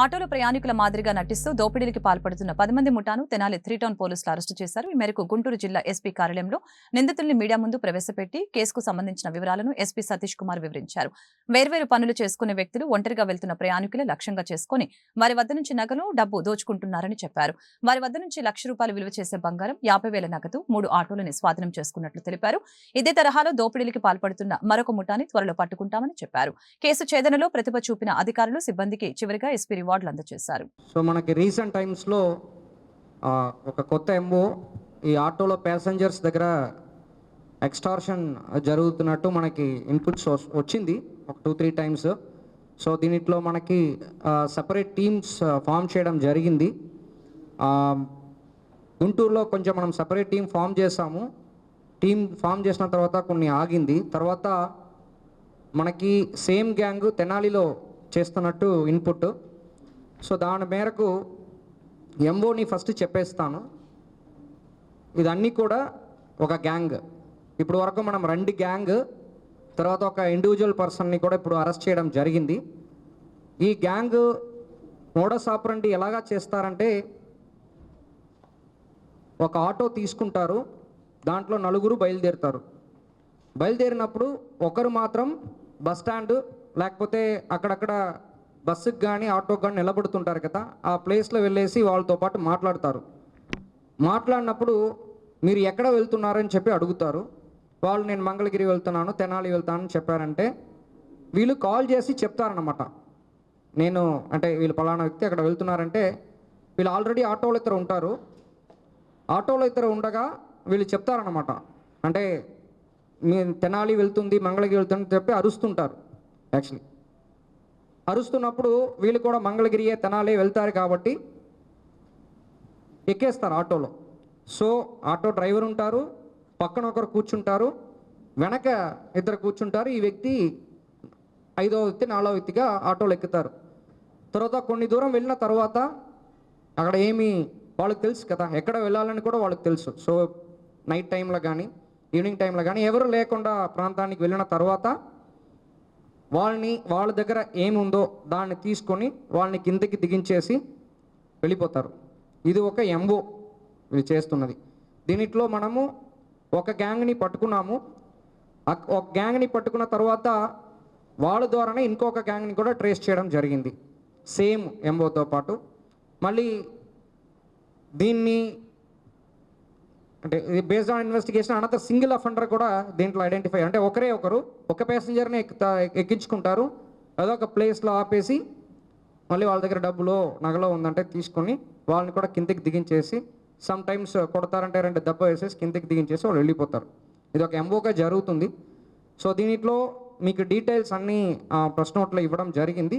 ఆటోలో ప్రయాణికుల మాదిరిగా నటిస్తూ దోపిడీలకు పాల్పడుతున్న పది మంది ముఠాను తెనాలి త్రీ టౌన్ పోలీసులు అరెస్టు చేశారు. ఈ మేరకు గుంటూరు జిల్లా ఎస్పీ కార్యాలయంలో నిందితుల్ని మీడియా ముందు ప్రవేశపెట్టి కేసుకు సంబంధించిన వివరాలను ఎస్పీ సతీష్ కుమార్ వివరించారు. వేర్వేరు పనులు చేసుకునే వ్యక్తులు ఒంటరిగా వెళ్తున్న ప్రయాణికులే లక్ష్యంగా చేసుకుని వారి వద్ద నుంచి నగలు డబ్బు దోచుకుంటున్నారని చెప్పారు. వారి వద్ద నుంచి లక్ష రూపాయలు విలువ చేసే బంగారం యాభై వేల నగదు మూడు ఆటోలని స్వాధీనం చేసుకున్నట్లు తెలిపారు. ఇదే తరహాలో దోపిడీలకు పాల్పడుతున్న మరొక ముఠాని త్వరలో పట్టుకుంటామని చెప్పారు. కేసు ఛేదనలో ప్రతిభ చూపిన అధికారులు సిబ్బందికి చివరిగా ఎస్పీ రివార్డులు అందజేశారు సో మనకి రీసెంట్ టైమ్స్లో ఒక కొత్త ఎంఓ ఈ ఆటోలో ప్యాసింజర్స్ దగ్గర ఎక్స్టార్షన్ జరుగుతున్నట్టు మనకి ఇన్పుట్స్ వచ్చింది ఒక టూ త్రీ టైమ్స్. సో దీనిట్లో మనకి సపరేట్ టీమ్స్ ఫామ్ చేయడం జరిగింది. గుంటూరులో కొంచెం మనం సపరేట్ టీం ఫామ్ చేసాము టీం ఫామ్ చేసిన తర్వాత కొన్ని ఆగింది. తర్వాత మనకి సేమ్ గ్యాంగ్ తెనాలిలో చేస్తున్నట్టు ఇన్పుట్ సో దాని మేరకు ఎంఓని ఫస్ట్ చెప్పేస్తాను. ఇదన్నీ కూడా ఒక గ్యాంగ్ ఇప్పుడు వరకు మనం రెండు గ్యాంగ్ తర్వాత ఒక ఇండివిజువల్ పర్సన్ని కూడా ఇప్పుడు అరెస్ట్ చేయడం జరిగింది. ఈ గ్యాంగ్ మోడస్ ఆపరండి ఎలాగా చేస్తారంటే ఒక ఆటో తీసుకుంటారు దాంట్లో నలుగురు బయలుదేరుతారు. బయలుదేరినప్పుడు ఒకరు మాత్రం బస్ స్టాండ్ లేకపోతే అక్కడక్కడ బస్సుకు కానీ ఆటోకి కానీ నిలబడుతుంటారు కదా ఆ ప్లేస్లో వెళ్ళేసి వాళ్ళతో పాటు మాట్లాడతారు. మాట్లాడినప్పుడు మీరు ఎక్కడ వెళ్తున్నారని చెప్పి అడుగుతారు. వాళ్ళు నేను మంగళగిరి వెళ్తున్నాను తెనాలి వెళ్తానని చెప్పారంటే వీళ్ళు కాల్ చేసి చెప్తారనమాట నేను అంటే వీళ్ళు పలానా వ్యక్తి అక్కడ వెళ్తున్నారంటే వీళ్ళు ఆల్రెడీ ఆటోలో ఇద్దరు ఉంటారు. ఆటోలో ఇద్దరు ఉండగా వీళ్ళు చెప్తారనమాట అంటే మీ తెనాలి వెళ్తుంది మంగళగిరి వెళ్తుంది చెప్పి అరుస్తుంటారు యాక్చువల్లీ. అరుస్తున్నప్పుడు వీళ్ళు కూడా మంగళగిరియే తెనాలి వెళ్తారు కాబట్టి ఎక్కేస్తారు ఆటోలో. సో ఆటో డ్రైవర్ ఉంటారు పక్కన ఒకరు కూర్చుంటారు వెనక ఇద్దరు కూర్చుంటారు ఈ వ్యక్తి ఐదో వ్యక్తి నాలుగో వ్యక్తిగా ఆటోలు ఎక్కుతారు. తర్వాత కొన్ని దూరం వెళ్ళిన తర్వాత అక్కడ ఏమి వాళ్ళకి తెలుసు కదా ఎక్కడ వెళ్ళాలని కూడా వాళ్ళకి తెలుసు. సో నైట్ టైంలో కానీ ఈవినింగ్ టైంలో కానీ ఎవరు లేకుండా ప్రాంతానికి వెళ్ళిన తర్వాత వాళ్ళని వాళ్ళ దగ్గర ఏముందో దాన్ని తీసుకొని వాళ్ళని కిందకి దిగించేసి వెళ్ళిపోతారు. ఇది ఒక ఎంఓ ఇది చేస్తున్నది. దీనిట్లో మనము ఒక గ్యాంగ్ని పట్టుకున్నాము. ఒక గ్యాంగ్ని పట్టుకున్న తర్వాత వాళ్ళ ద్వారానే ఇంకొక గ్యాంగ్ని కూడా ట్రేస్ చేయడం జరిగింది. సేమ్ ఎంఓతో పాటు. మళ్ళీ దీన్ని అంటే ఇది based on investigation another single offender కూడా దీంట్లో ఐడెంటిఫై అంటే ఒకరే ఒకరు ఒక ప్యాసింజర్ని ఎక్కుతా ఎక్కించుకుంటారు. అదొక ప్లేస్లో ఆపేసి మళ్ళీ వాళ్ళ దగ్గర డబ్బులో నగలో ఉందంటే తీసుకొని వాళ్ళని కూడా కిందకి దిగించేసి సమ్ టైమ్స్ కొడతారంటే రెండు దెబ్బ వేసేసి కిందకి దిగించేసి వాళ్ళు వెళ్ళిపోతారు. ఇది ఒక ఎంఓగా జరుగుతుంది. సో దీనిట్లో మీకు డీటెయిల్స్ అన్నీ ప్రశ్న నోట్లో ఇవ్వడం జరిగింది.